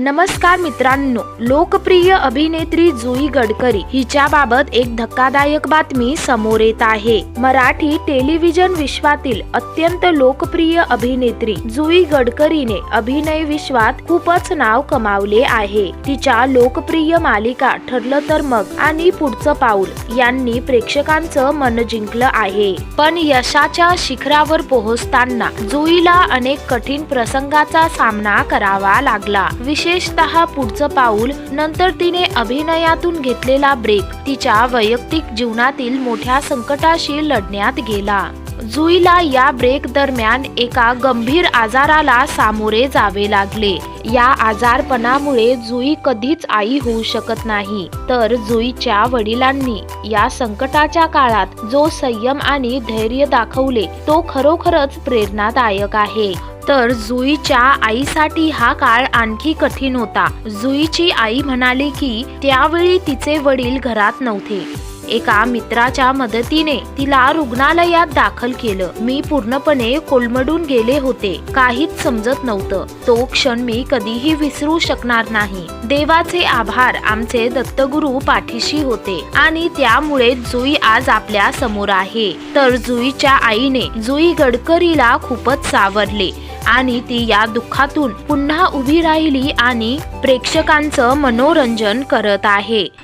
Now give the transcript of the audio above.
नमस्कार मित्रांनो लोकप्रिय अभिनेत्री जुई गडकरी हिच्या बाबत एक धक्कादायक बातमी समोर येत आहे. मराठी टेलिव्हिजन विश्वातील अत्यंत लोकप्रिय अभिनेत्री जुई गडकरीने अभिनय विश्वात खूपच नाव कमावले आहे. तिच्या लोकप्रिय मालिका ठरलं तर मग आणि पुढचं पाऊल यांनी प्रेक्षकांचं मन जिंकलं आहे. पण यशाच्या शिखरावर पोहोचताना जुईला अनेक कठीण प्रसंगाचा सामना करावा लागला. विशेषतः पुढचं पाऊल नंतर तिने अभिनयातून घेतलेला ब्रेक तिच्या वैयक्तिक जीवनातील मोठ्या संकटाशी लढण्यात गेला. जुईला या ब्रेक दरम्यान एका गंभीर आजाराला सामोरे जावे लागले. या आजारपणामुळे जुई कधीच आई होऊ शकत नाही. तर जुईच्या वडिलांनी या संकटाच्या काळात जो संयम आणि धैर्य दाखवले तो खरोखरच प्रेरणादायक आहे. तर जुईच्या आईसाठी हा काळ आणखी कठीण होता. जुईची आई म्हणाली की त्यावेळी तिचे वडील घरात नव्हते. एका मित्राच्या मदतीने तिला रुग्णालयात दाखल केलं. मी पूर्णपणे कोलमडून गेले होते. काहीच समजत नव्हतं. तो क्षण मी कधीही विसरू शकणार नाही. देवाचे आभार आमचे दत्तगुरु पाठीशी होते आणि त्यामुळे जुई आज आपल्यासमोर आहे. तर जुईच्या आईने जुई गडकरीला खूपच सावरले आणि ती या दुःखातून पुन्हा उभी राहिली आणि प्रेक्षकांचं मनोरंजन करत आहे.